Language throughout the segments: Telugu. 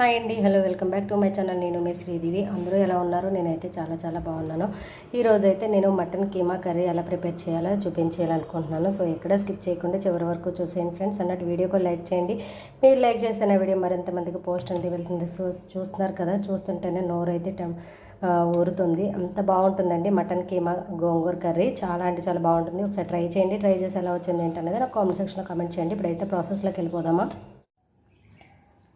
హాయ్ అండి hello welcome back to my channel. నేను మీ శ్రీదేవి. అందరూ ఎలా ఉన్నారు? నేనైతే చాలా చాలా బాగున్నాను. ఈరోజు అయితే నేను మటన్ కీమా కర్రీ ఎలా ప్రిపేర్ చేయాలో చూపించేయాలనుకుంటున్నాను. సో ఎక్కడ స్కిప్ చేయకుండా చివరి వరకు చూసేయండి ఫ్రెండ్స్. అన్నట్టు వీడియోకి లైక్ చేయండి. మీరు లైక్ చేస్తే నా వీడియో మరింత మందికి పోస్ట్ అనేది వెళ్తుంది. సో చూస్తున్నారు కదా చూస్తుంటేనే నోరు అయితే టెం ఊరుతుంది. అంత బాగుంటుందండి మటన్ కీమా గోంగూర కర్రీ. చాలా అంటే చాలా బాగుంటుంది. ఒకసారి ట్రై చేయండి. ట్రై చేసి ఎలా వచ్చింది ఏంటనేది నాకు కామెంట్ సెక్షన్లో కామెంట్ చేయండి. ఇప్పుడైతే ప్రాసెస్లోకి వెళ్ళిపోదామా?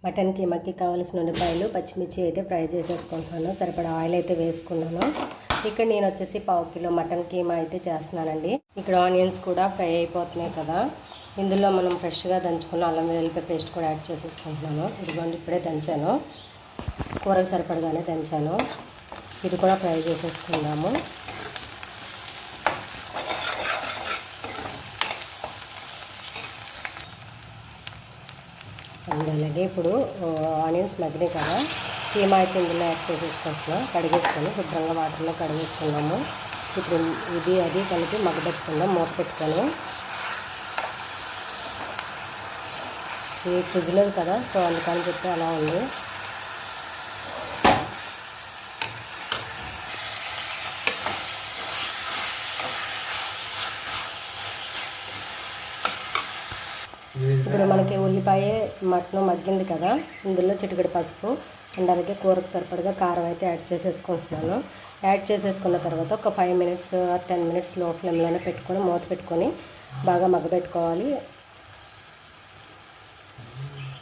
మటన్ కీమాకి కావాల్సిన ఉల్లిపాయలు పచ్చిమిర్చి అయితే ఫ్రై చేసేసుకుంటున్నాను. సరిపడా ఆయిల్ అయితే వేసుకున్నాను. ఇక్కడ నేను వచ్చేసి పావు కిలో మటన్ కీమా అయితే చేస్తున్నానండి. ఇక్కడ ఆనియన్స్ కూడా ఫ్రై అయిపోతున్నాయి కదా. ఇందులో మనం ఫ్రెష్గా దంచుకున్న అల్లం వెల్లుల్లిపాయ పేస్ట్ కూడా యాడ్ చేసేసుకుంటున్నాను. ఇదిగోండి ఇప్పుడే దంచాను. కూరకు సరిపడగానే దంచాను. ఇది కూడా ఫ్రై చేసేసుకుందాము. అండ్ అలాగే ఇప్పుడు ఆనియన్స్ మగ్గినాయి కదా కీమా అయితే ఇందులో యాడ్ చేసేసుకుంటున్నాం. కడిగేసుకొని శుభ్రంగా వాటర్లో కడిగేసుకున్నాము. ఇప్పుడు ఇది అది కలిపి మగ్గబెట్టుకుందాం మూత పెట్టుకొని. ఇది ఫ్రిడ్జ్ లేదు కదా సో అందుకని చెప్పి అలా ఉంది. ఇప్పుడు మనకి ఉల్లిపాయ మటన్ మగ్గింది కదా. ఇందులో చిటికెడు పసుపు అండ్ అలాగే కూరకు సరిపడగా కారం అయితే యాడ్ చేసేసుకుంటున్నాను. యాడ్ చేసేసుకున్న తర్వాత ఒక ఫైవ్ మినిట్స్ టెన్ మినిట్స్లో ఫ్లేమ్లోనే పెట్టుకొని మూత పెట్టుకొని బాగా మగ్గబెట్టుకోవాలి.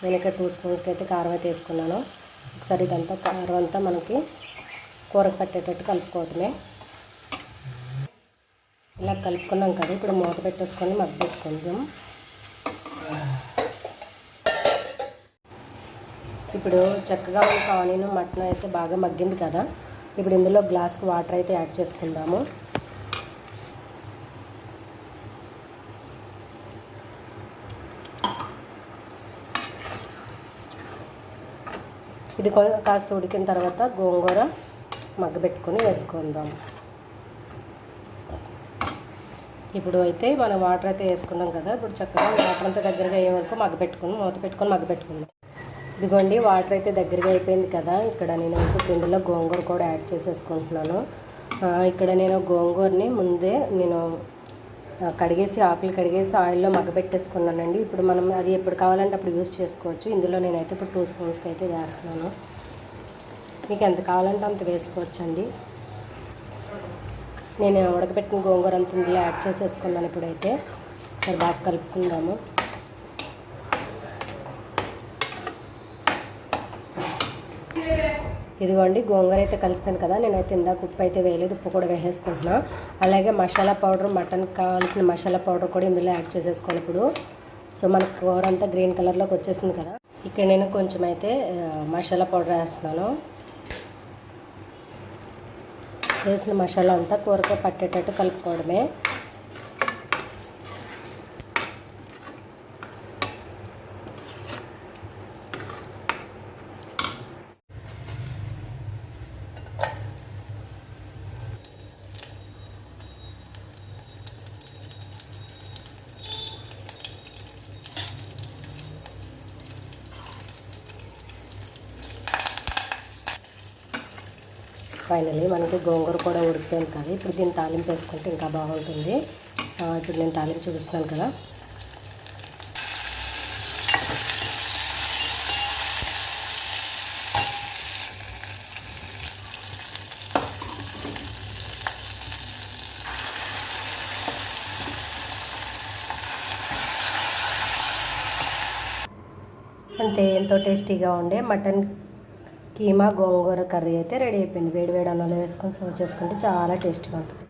నేను ఇక్కడ టూ స్పూన్స్కి అయితే కారం అయితే వేసుకున్నాను. ఒకసారి ఇదంతా కారం అంతా మనకి కూరకు పట్టేటట్టు కలుపుకోవటమే. ఇలా కలుపుకున్నాం కదా ఇప్పుడు మూత పెట్టేసుకొని మగ్గబెట్టుకుందాం ఇప్పుడు చక్కగా మనకి ఆనియన్ మటన్ అయితే బాగా మగ్గింది కదా. ఇప్పుడు ఇందులో గ్లాస్కి వాటర్ అయితే యాడ్ చేసుకుందాము. ఇది కాస్త ఉడికిన తర్వాత గోంగూర మగ్గబెట్టుకొని వేసుకుందాం. ఇప్పుడు అయితే మనం వాటర్ అయితే వేసుకున్నాం కదా. ఇప్పుడు చక్కగా వాటర్ అంతా దగ్గరగా అయ్యే వరకు మగ్గబెట్టుకుని మూత పెట్టుకొని మగ్గబెట్టుకుందాం. ఇదిగోండి వాటర్ అయితే దగ్గరగా అయిపోయింది కదా. ఇక్కడ నేను ఇప్పుడు ఇందులో గోంగూర కూడా యాడ్ చేసేసుకుంటున్నాను. ఇక్కడ నేను గోంగూరని ముందే నేను కడిగేసి ఆకులు కడిగేసి ఆయిల్లో మగ్గబెట్టేసుకున్నానండి ఇప్పుడు మనం అది ఎప్పుడు కావాలంటే అప్పుడు యూస్ చేసుకోవచ్చు. ఇందులో నేనైతే ఇప్పుడు టూ స్పూన్స్కి అయితే వేస్తున్నాను. మీకు ఎంత కావాలంటే అంత వేసుకోవచ్చండి. నేను ఉడకబెట్టిన గోంగూర అంత ఇందులో యాడ్ చేసేసుకున్నాను ఇప్పుడైతే. సరే బాగా కలుపుకుందాము. ఇదిగోండి గోంగూర అయితే కలిసిపోయింది కదా నేనైతే ఇందాక ఉప్పు అయితే వేయలేదు ఉప్పు కూడా వేసేసుకుంటున్నా. అలాగే మసాలా పౌడర్ మటన్కి కావాల్సిన మసాలా పౌడర్ కూడా ఇందులో యాడ్ చేసేసుకోవాలి ఇప్పుడు. సో మనకు కూర అంతా గ్రీన్ కలర్లోకి వచ్చేసింది కదా. ఇక్కడ నేను కొంచెం అయితే మసాలా పౌడర్ వేస్తున్నాను. వేసిన మసాలా అంతా కూరగా పట్టేటట్టు కలుపుకోవడమే. ఫైనలీ మనకి గోంగూర కూడా ఉడికిపోయింది కదా. ఇప్పుడు దీన్ని తాలింపు వేసుకుంటే ఇంకా బాగుంటుంది. ఇప్పుడు నేను తాలింపు చూపిస్తున్నాను కదా. అంతే ఎంతో టేస్టీగా ఉండే మటన్ కీమా గోంగూర కర్రీ అయితే రెడీ అయిపోయింది. వేడి వేడి అన్నంలో వేసుకొని సర్వ్ చేసుకుంటే చాలా టేస్టీగా ఉంటుంది.